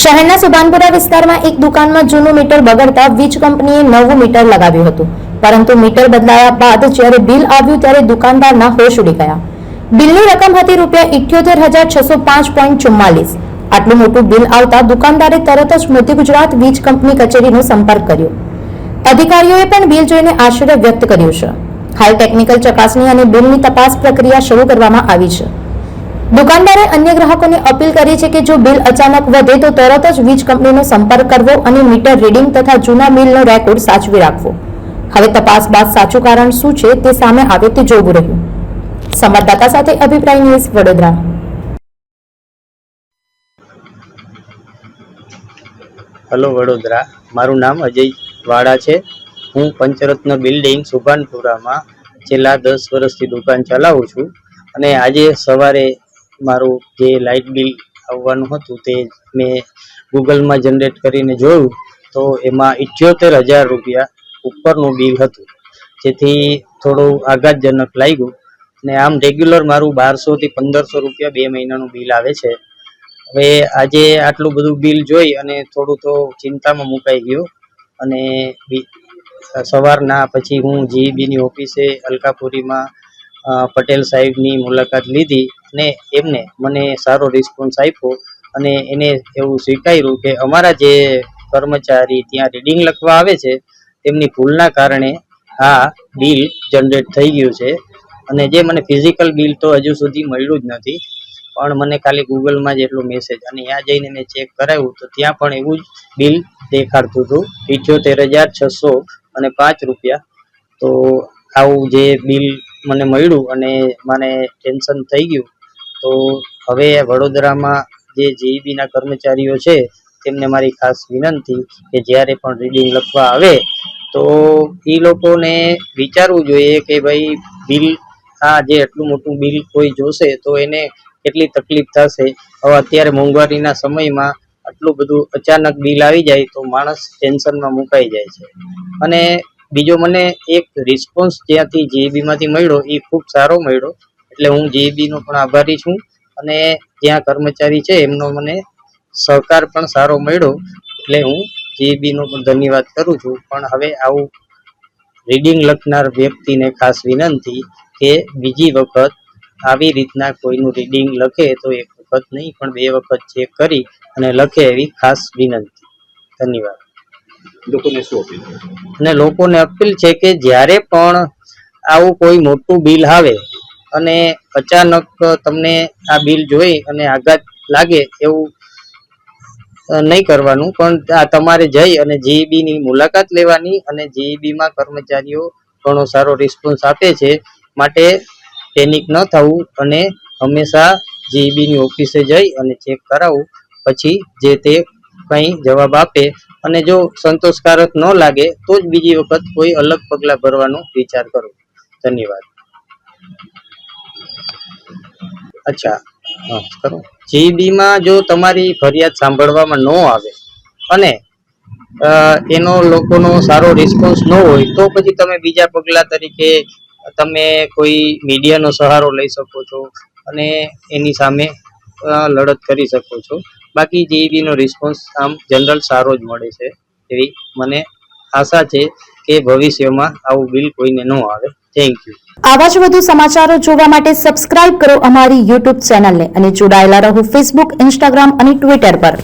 શહેરના સુભાનપુરા વિસ્તારમાં એક દુકાનમાં જૂનું મીટર બગડતા વીજ કંપનીએ નવું મીટર લગાવ્યું હતું. પરંતુ મીટર બદલાયા બાદ જ્યારે બિલ આવ્યું ત્યારે દુકાનદારના હોશ ઉડી ગયા. બિલની રકમ હતી રૂપિયા ઇઠ્યોતેર હજાર છસો પાંચ પોઈન્ટ ચુમ્માલીસ. આટલું મોટું બિલ આવતા દુકાનદારે તરત જ મધ્ય ગુજરાત વીજ કંપની કચેરીનો સંપર્ક કર્યો. અધિકારીઓએ પણ બિલ જોઈને આશ્ચર્ય વ્યક્ત કર્યું છે. હાલ ટેકનિકલ ચકાસણી અને બિલની તપાસ પ્રક્રિયા શરૂ કરવામાં આવી છે. દુકાનદારે અન્ય ગ્રાહકોને અપીલ કરી છે કે જો બિલ અચાનક વધે તો તરત જ વીજ કંપનીનો સંપર્ક કરવો અને મીટર રીડિંગ તથા જૂના બિલનો રેકોર્ડ સાચવી રાખવો. હવે તપાસ બાદ સાચું કારણ શું છે તે સામે આવે તે જોવું રહ્યું. સંવાદદાતા સાથે અભિપ્રાય ન્યૂઝ વડોદરા. હેલો વડોદરા, મારું નામ અજય વાડા છે. હું પંચરત્ન બિલ્ડિંગ સુભાનપુરામાં છેલ્લા દસ વર્ષથી દુકાન ચલાવું છું અને આજે સવારે મારું જે લાઇટ બિલ આવવાનું હતું તે મેં ગૂગલમાં જનરેટ કરીને જોયું તો એમાં ઇઠ્યોતેર હજાર રૂપિયા ઉપરનું બિલ હતું. જેથી થોડું આઘાતજનક લાગ્યું ને આમ રેગ્યુલર મારું બારસોથી પંદરસો રૂપિયા બે મહિનાનું બિલ આવે છે. હવે આજે આટલું બધું બિલ જોઈ અને થોડું તો ચિંતામાં મુકાઈ ગયો અને સવારના પછી હું જીઈબીની ઓફિસે અલકાપુરીમાં પટેલ સાહેબની મુલાકાત લીધી ને એમને મને સારો રિસ્પોન્સ આપ્યો અને એને એવું સ્વીકાર્યું કે અમારા જે કર્મચારી ત્યાં રીડિંગ લખવા આવે છે, તેમની ભૂલના કારણે આ બિલ જનરેટ થઈ ગયું છે. અને જે મને ફિઝિકલ બિલ તો હજુ સુધી મળ્યું જ નથી, પણ મને ખાલી ગૂગલમાં જ એટલો મેસેજ અને ત્યાં જઈને મેં ચેક કરાવ્યું તો ત્યાં પણ એવું જ બિલ દેખાડતું હતું. ઇઠ્યોતેર હજાર છસો અને પાંચ રૂપિયા. તો આવું જે બિલ મને મળ્યું અને મને ટેન્શન થઈ ગયું. તો હવે વડોદરામાં જે જેઈબીના કર્મચારીઓ છે, તેમને મારી ખાસ વિનંતી કે જ્યારે પણ રીડિંગ લખવા આવે, તો એ લોકોને વિચારવું જોઈએ કે ભાઈ બિલ આ જે એટલું મોટું બિલ કોઈ જોશે, તો એને કેટલી તકલીફ થશે? હવે અત્યારે મોંઘવારીના સમયમાં આટલું બધું અચાનક બિલ આવી જાય, તો માણસ ટેન્શનમાં મુકાઈ જાય છે. અને બીજો મને એક રિસ્પોન્સ જ્યાંથી JB માંથી મળ્યો, એ ખૂબ સારો મળ્યો. એટલે હું JB નો પણ આભારી છું અને ત્યાં કર્મચારી છે, એમનો મને સહકાર પણ સારો મળ્યો. એટલે હું JB નો પણ ધન્યવાદ કરું છું. પણ હવે આવું રીડિંગ લખનાર વ્યક્તિને ખાસ વિનંતી કે બીજી વખત આવી રીતના કોઈનું રીડિંગ લખે તો એક વખત નહીં, પણ બે વખત ચેક કરી અને લખે એવી ખાસ વિનંતી. ધન્યવાદ. લોકોને શું અપીલ? અને લોકોને અપીલ છે કે જ્યારે પણ આવું કોઈ મોટું બિલ આવે અને અચાનક તમને આ બિલ જોઈ અને આઘાત લાગે એવું નહીં કરવાનું, પણ આ તમારે જઈ અને GEB ની મુલાકાત લેવાની અને GEB માં કર્મચારીઓ ઘણો સારો રિસ્પોન્સ આપે છે માટે પેનિક ન થવું અને હંમેશા GEB ની ઓફિસે જઈ અને ચેક કરાવવું પછી જે તે કંઈ જવાબ આપે અને જો સંતોષકારક ન લાગે, તો જ બીજી વખત કોઈ અલગ પગલાં ભરવાનો વિચાર કરો. ધન્યવાદ. અચ્છા કરો. GEB માં જો તમારી ફરિયાદ સાંભળવામાં ન આવે અને એનો લોકોનો સારો રિસ્પોન્સ ન હોય, તો પછી તમે બીજા પગલાં તરીકે તમે કોઈ મીડિયાનો સહારો લઈ શકો છો અને એની સામે લડત કરી શકો છો. બાકી GEB નો રિસ્પોન્સ આમ જનરલ સારો જ મળે છે. એવી મને આશા છે કે ભવિષ્યમાં આવું બિલ કોઈને ન આવે. થેન્ક યુ આવા જ વધુ સમાચારો જોવા માટે સબસ્ક્રાઇબ કરો અમારી યુટ્યુબ ચેનલને અને જોડાયેલા રહો ફેસબુક ઇન્સ્ટાગ્રામ અને ટ્વિટર પર.